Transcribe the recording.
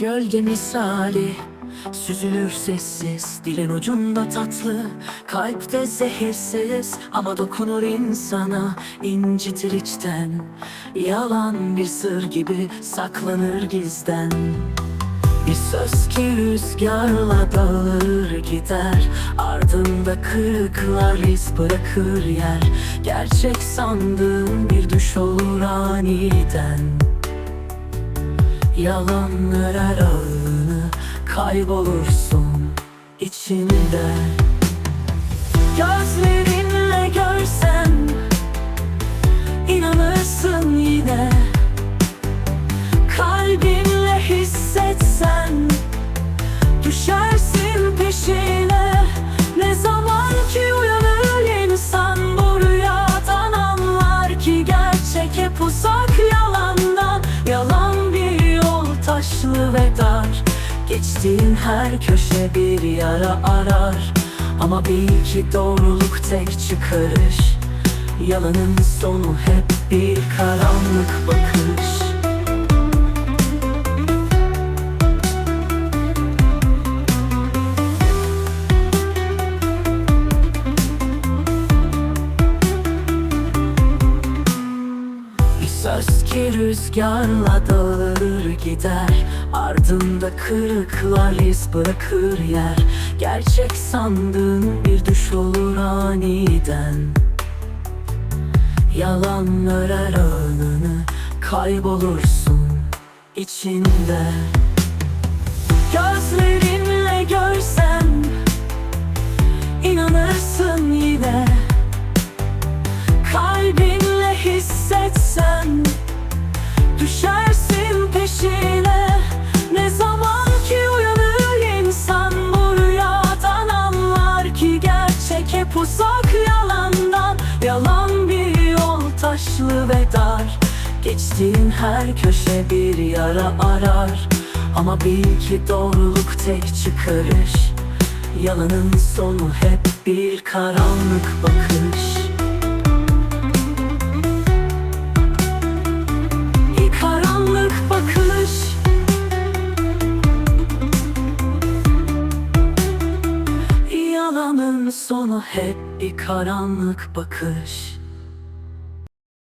gölge misali. Süzülür sessiz, dilin ucunda tatlı. Kalpte zehirsiz ama dokunur insana. İncitir içten Yalan bir sır gibi saklanır gizden. Bir söz ki rüzgarla dağılır gider. Ardında kırıklar iz bırakır yer. Gerçek sandığın bir düş olur aniden Yalan örer ağını Kaybolursun içinde. Gözlerinle görsen inanırsın yine Geçtiğin her köşe bir yara arar. Ama bil ki doğruluk tek çıkarış. Yalanın sonu hep bir karanlık bakış söz ki rüzgarla dağılır gider. Ardında kırıklar iz bırakır yer. Gerçek sandığın bir düş olur aniden. Yalan örer ağını Kaybolursun içinde yol taşlı ve dar. Geçtiğin her köşe bir yara arar. Ama bil ki doğruluk tek çıkarış. Yalanın sonu hep bir karanlık bakış. Bir bakış. Yalanın sonu hep bir karanlık bakış